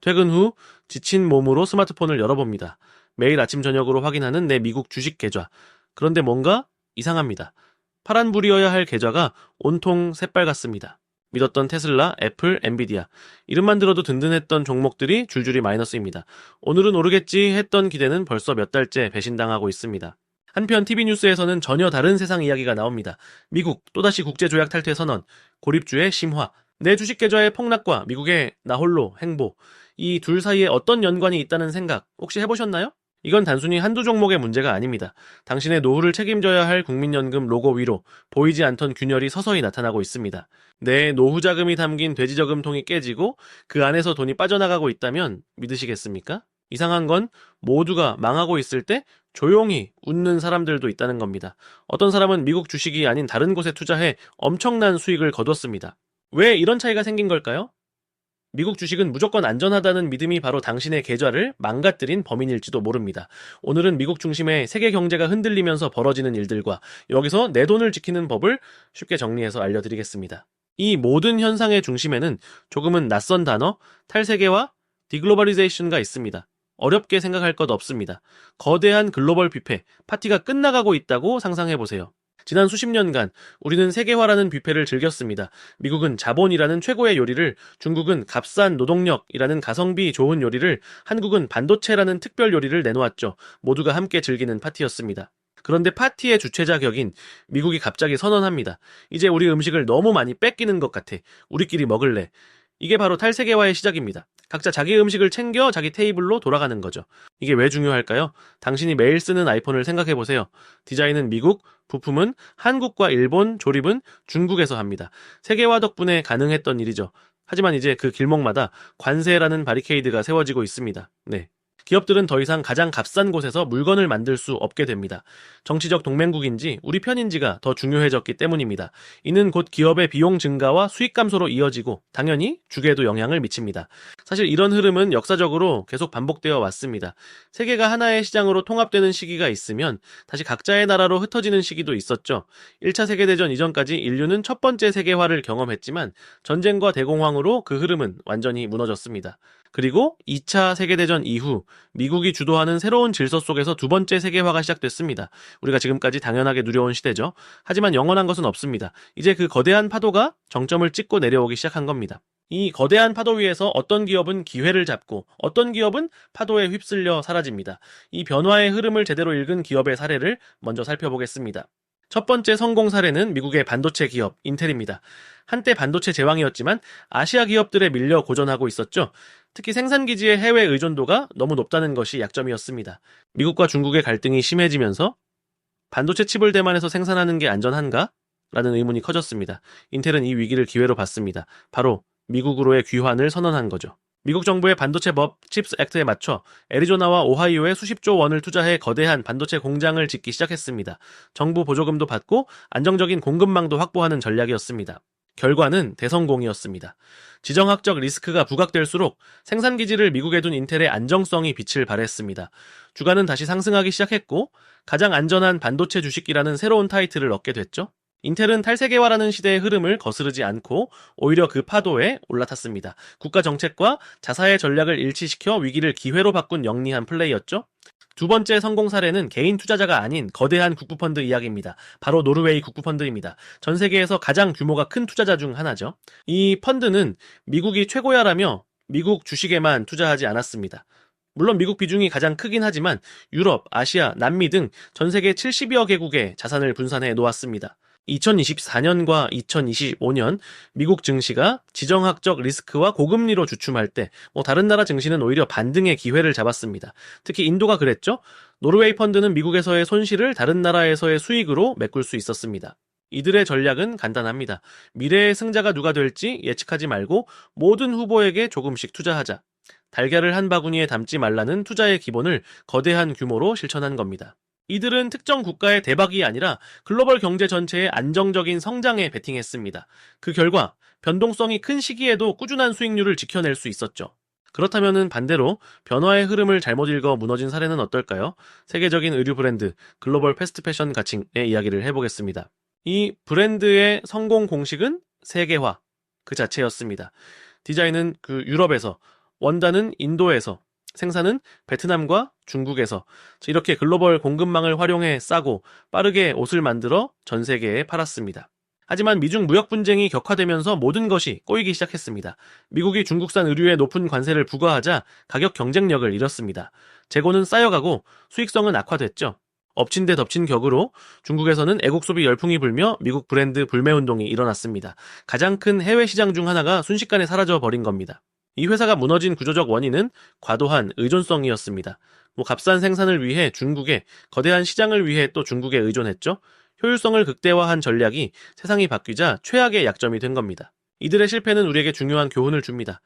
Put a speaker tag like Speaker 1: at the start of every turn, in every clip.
Speaker 1: 퇴근 후 지친 몸으로 스마트폰을 열어봅니다. 매일 아침 저녁으로 확인하는 내 미국 주식 계좌. 그런데 뭔가 이상합니다. 파란불이어야 할 계좌가 온통 새빨갛습니다. 믿었던 테슬라, 애플, 엔비디아. 이름만 들어도 든든했던 종목들이 줄줄이 마이너스입니다. 오늘은 오르겠지 했던 기대는 벌써 몇 달째 배신당하고 있습니다. 한편 TV뉴스에서는 전혀 다른 세상 이야기가 나옵니다. 미국 또다시 국제 조약 탈퇴 선언, 고립주의 심화, 내 주식 계좌의 폭락과 미국의 나홀로 행보, 이 둘 사이에 어떤 연관이 있다는 생각 혹시 해보셨나요? 이건 단순히 한두 종목의 문제가 아닙니다. 당신의 노후를 책임져야 할 국민연금 로고 위로 보이지 않던 균열이 서서히 나타나고 있습니다. 내 노후 자금이 담긴 돼지 저금통이 깨지고 그 안에서 돈이 빠져나가고 있다면 믿으시겠습니까? 이상한 건 모두가 망하고 있을 때 조용히 웃는 사람들도 있다는 겁니다. 어떤 사람은 미국 주식이 아닌 다른 곳에 투자해 엄청난 수익을 거뒀습니다. 왜 이런 차이가 생긴 걸까요? 미국 주식은 무조건 안전하다는 믿음이 바로 당신의 계좌를 망가뜨린 범인일지도 모릅니다. 오늘은 미국 중심의 세계 경제가 흔들리면서 벌어지는 일들과 여기서 내 돈을 지키는 법을 쉽게 정리해서 알려드리겠습니다. 이 모든 현상의 중심에는 조금은 낯선 단어, 탈세계와 디글로벌리제이션가 있습니다. 어렵게 생각할 것 없습니다. 거대한 글로벌 뷔페, 파티가 끝나가고 있다고 상상해 보세요. 지난 수십 년간 우리는 세계화라는 뷔페를 즐겼습니다. 미국은 자본이라는 최고의 요리를, 중국은 값싼 노동력이라는 가성비 좋은 요리를, 한국은 반도체라는 특별 요리를 내놓았죠. 모두가 함께 즐기는 파티였습니다. 그런데 파티의 주최자 격인 미국이 갑자기 선언합니다. 이제 우리 음식을 너무 많이 뺏기는 것 같아. 우리끼리 먹을래. 이게 바로 탈세계화의 시작입니다. 각자 자기 음식을 챙겨 자기 테이블로 돌아가는 거죠. 이게 왜 중요할까요? 당신이 매일 쓰는 아이폰을 생각해 보세요. 디자인은 미국, 부품은 한국과 일본, 조립은 중국에서 합니다. 세계화 덕분에 가능했던 일이죠. 하지만 이제 그 길목마다 관세라는 바리케이드가 세워지고 있습니다. 네. 기업들은 더 이상 가장 값싼 곳에서 물건을 만들 수 없게 됩니다. 정치적 동맹국인지 우리 편인지가 더 중요해졌기 때문입니다. 이는 곧 기업의 비용 증가와 수익 감소로 이어지고 당연히 주계에도 영향을 미칩니다. 사실 이런 흐름은 역사적으로 계속 반복되어 왔습니다. 세계가 하나의 시장으로 통합되는 시기가 있으면 다시 각자의 나라로 흩어지는 시기도 있었죠. 1차 세계대전 이전까지 인류는 첫 번째 세계화를 경험했지만 전쟁과 대공황으로 그 흐름은 완전히 무너졌습니다. 그리고 2차 세계대전 이후 미국이 주도하는 새로운 질서 속에서 두 번째 세계화가 시작됐습니다. 우리가 지금까지 당연하게 누려온 시대죠. 하지만 영원한 것은 없습니다. 이제 그 거대한 파도가 정점을 찍고 내려오기 시작한 겁니다. 이 거대한 파도 위에서 어떤 기업은 기회를 잡고 어떤 기업은 파도에 휩쓸려 사라집니다. 이 변화의 흐름을 제대로 읽은 기업의 사례를 먼저 살펴보겠습니다. 첫 번째 성공 사례는 미국의 반도체 기업 인텔입니다. 한때 반도체 제왕이었지만 아시아 기업들에 밀려 고전하고 있었죠. 특히 생산기지의 해외 의존도가 너무 높다는 것이 약점이었습니다. 미국과 중국의 갈등이 심해지면서 반도체 칩을 대만해서 생산하는 게 안전한가? 라는 의문이 커졌습니다. 인텔은 이 위기를 기회로 봤습니다. 바로 미국으로의 귀환을 선언한 거죠. 미국 정부의 반도체 법 칩스 액트에 맞춰 애리조나와 오하이오에 수십조 원을 투자해 거대한 반도체 공장을 짓기 시작했습니다. 정부 보조금도 받고 안정적인 공급망도 확보하는 전략이었습니다. 결과는 대성공이었습니다. 지정학적 리스크가 부각될수록 생산기지를 미국에 둔 인텔의 안정성이 빛을 발했습니다. 주가는 다시 상승하기 시작했고 가장 안전한 반도체 주식이라는 새로운 타이틀을 얻게 됐죠. 인텔은 탈세계화라는 시대의 흐름을 거스르지 않고 오히려 그 파도에 올라탔습니다. 국가 정책과 자사의 전략을 일치시켜 위기를 기회로 바꾼 영리한 플레이였죠. 두 번째 성공 사례는 개인 투자자가 아닌 거대한 국부펀드 이야기입니다. 바로 노르웨이 국부펀드입니다. 전 세계에서 가장 규모가 큰 투자자 중 하나죠. 이 펀드는 미국이 최고야라며 미국 주식에만 투자하지 않았습니다. 물론 미국 비중이 가장 크긴 하지만 유럽, 아시아, 남미 등 전 세계 70여 개국의 자산을 분산해 놓았습니다. 2024년과 2025년 미국 증시가 지정학적 리스크와 고금리로 주춤할 때, 뭐 다른 나라 증시는 오히려 반등의 기회를 잡았습니다. 특히 인도가 그랬죠? 노르웨이 펀드는 미국에서의 손실을 다른 나라에서의 수익으로 메꿀 수 있었습니다. 이들의 전략은 간단합니다. 미래의 승자가 누가 될지 예측하지 말고 모든 후보에게 조금씩 투자하자. 달걀을 한 바구니에 담지 말라는 투자의 기본을 거대한 규모로 실천한 겁니다. 이들은 특정 국가의 대박이 아니라 글로벌 경제 전체의 안정적인 성장에 베팅했습니다. 그 결과 변동성이 큰 시기에도 꾸준한 수익률을 지켜낼 수 있었죠. 그렇다면 반대로 변화의 흐름을 잘못 읽어 무너진 사례는 어떨까요? 세계적인 의류 브랜드 글로벌 패스트 패션 가칭의 이야기를 해보겠습니다. 이 브랜드의 성공 공식은 세계화 그 자체였습니다. 디자인은 그 유럽에서 원단은 인도에서, 생산은 베트남과 중국에서 이렇게 글로벌 공급망을 활용해 싸고 빠르게 옷을 만들어 전 세계에 팔았습니다. 하지만 미중 무역 분쟁이 격화되면서 모든 것이 꼬이기 시작했습니다. 미국이 중국산 의류에 높은 관세를 부과하자 가격 경쟁력을 잃었습니다. 재고는 쌓여가고 수익성은 악화됐죠. 엎친 데 덮친 격으로 중국에서는 애국 소비 열풍이 불며 미국 브랜드 불매 운동이 일어났습니다. 가장 큰 해외 시장 중 하나가 순식간에 사라져 버린 겁니다. 이 회사가 무너진 구조적 원인은 과도한 의존성이었습니다. 뭐 값싼 생산을 위해 중국에 거대한 시장을 위해 또 중국에 의존했죠. 효율성을 극대화한 전략이 세상이 바뀌자 최악의 약점이 된 겁니다. 이들의 실패는 우리에게 중요한 교훈을 줍니다.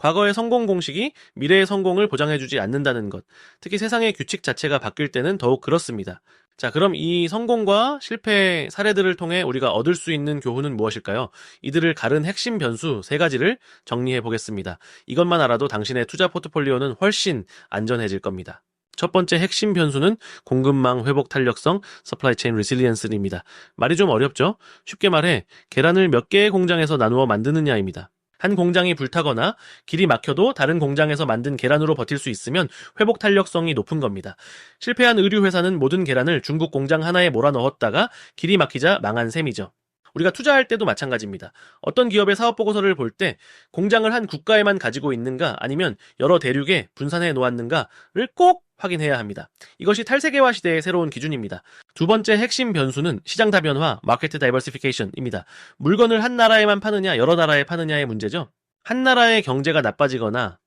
Speaker 1: 과거의 성공 공식이 미래의 성공을 보장해주지 않는다는 것. 특히 세상의 규칙 자체가 바뀔 때는 더욱 그렇습니다. 자, 그럼 이 성공과 실패 사례들을 통해 우리가 얻을 수 있는 교훈은 무엇일까요? 이들을 가른 핵심 변수 세 가지를 정리해 보겠습니다. 이것만 알아도 당신의 투자 포트폴리오는 훨씬 안전해질 겁니다. 첫 번째 핵심 변수는 공급망 회복 탄력성, supply chain resilience입니다. 말이 좀 어렵죠? 쉽게 말해 계란을 몇 개의 공장에서 나누어 만드느냐입니다. 한 공장이 불타거나 길이 막혀도 다른 공장에서 만든 계란으로 버틸 수 있으면 회복 탄력성이 높은 겁니다. 실패한 의류 회사는 모든 계란을 중국 공장 하나에 몰아넣었다가 길이 막히자 망한 셈이죠. 우리가 투자할 때도 마찬가지입니다. 어떤 기업의 사업 보고서를 볼 때 공장을 한 국가에만 가지고 있는가 아니면 여러 대륙에 분산해 놓았는가를 꼭 확인해야 합니다. 이것이 탈세계화 시대의 새로운 기준입니다. 두 번째 핵심 변수는 시장 다변화, 마케트 다이버시피케이션입니다. 물건을 한 나라에만 파느냐, 여러 나라에 파느냐의 문제죠. 한 나라의 경제가 나빠지거나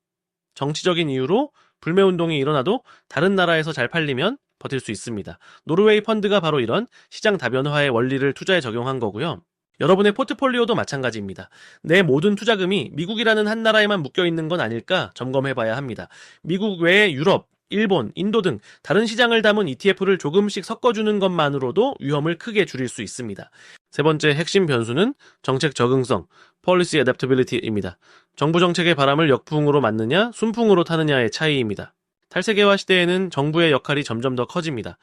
Speaker 1: 정치적인 이유로 불매 운동이 일어나도 다른 나라에서 잘 팔리면 버틸 수 있습니다. 노르웨이 펀드가 바로 이런 시장 다변화의 원리를 투자에 적용한 거고요. 여러분의 포트폴리오도 마찬가지입니다. 내 모든 투자금이 미국이라는 한 나라에만 묶여 있는 건 아닐까 점검해 봐야 합니다. 미국 외에 유럽, 일본, 인도 등 다른 시장을 담은 ETF를 조금씩 섞어주는 것만으로도 위험을 크게 줄일 수 있습니다. 세 번째 핵심 변수는 정책 적응성, policy adaptability입니다. 정부 정책의 바람을 역풍으로 맞느냐, 순풍으로 타느냐의 차이입니다. 탈세계화 시대에는 정부의 역할이 점점 더 커집니다.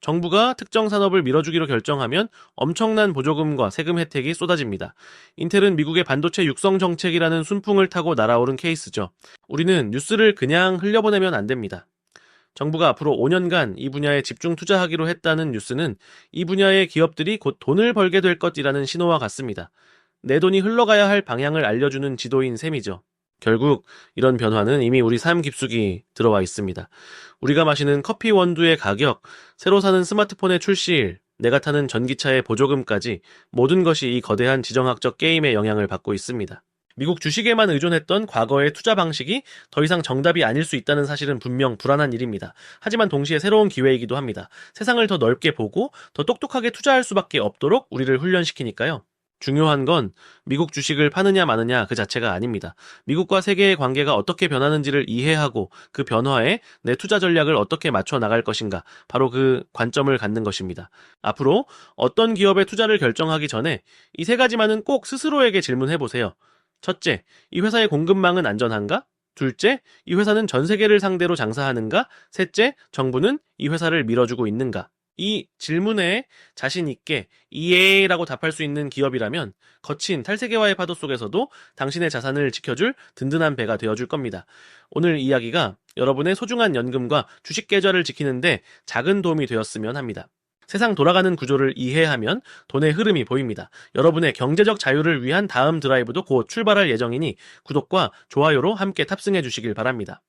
Speaker 1: 정부가 특정 산업을 밀어주기로 결정하면 엄청난 보조금과 세금 혜택이 쏟아집니다. 인텔은 미국의 반도체 육성 정책이라는 순풍을 타고 날아오른 케이스죠. 우리는 뉴스를 그냥 흘려보내면 안 됩니다. 정부가 앞으로 5년간 이 분야에 집중 투자하기로 했다는 뉴스는 이 분야의 기업들이 곧 돈을 벌게 될 것이라는 신호와 같습니다. 내 돈이 흘러가야 할 방향을 알려주는 지도인 셈이죠. 결국 이런 변화는 이미 우리 삶 깊숙이 들어와 있습니다. 우리가 마시는 커피 원두의 가격, 새로 사는 스마트폰의 출시일, 내가 타는 전기차의 보조금까지 모든 것이 이 거대한 지정학적 게임의 영향을 받고 있습니다. 미국 주식에만 의존했던 과거의 투자 방식이 더 이상 정답이 아닐 수 있다는 사실은 분명 불안한 일입니다. 하지만 동시에 새로운 기회이기도 합니다. 세상을 더 넓게 보고 더 똑똑하게 투자할 수밖에 없도록 우리를 훈련시키니까요. 중요한 건 미국 주식을 파느냐 마느냐 그 자체가 아닙니다. 미국과 세계의 관계가 어떻게 변하는지를 이해하고 그 변화에 내 투자 전략을 어떻게 맞춰 나갈 것인가 바로 그 관점을 갖는 것입니다. 앞으로 어떤 기업에 투자를 결정하기 전에 이 세 가지만은 꼭 스스로에게 질문해 보세요. 첫째, 이 회사의 공급망은 안전한가? 둘째, 이 회사는 전 세계를 상대로 장사하는가? 셋째, 정부는 이 회사를 밀어주고 있는가? 이 질문에 자신 있게 이에라고 답할 수 있는 기업이라면 거친 탈세계화의 파도 속에서도 당신의 자산을 지켜줄 든든한 배가 되어줄 겁니다. 오늘 이야기가 여러분의 소중한 연금과 주식 계좌를 지키는데 작은 도움이 되었으면 합니다. 세상 돌아가는 구조를 이해하면 돈의 흐름이 보입니다. 여러분의 경제적 자유를 위한 다음 드라이브도 곧 출발할 예정이니 구독과 좋아요로 함께 탑승해 주시길 바랍니다.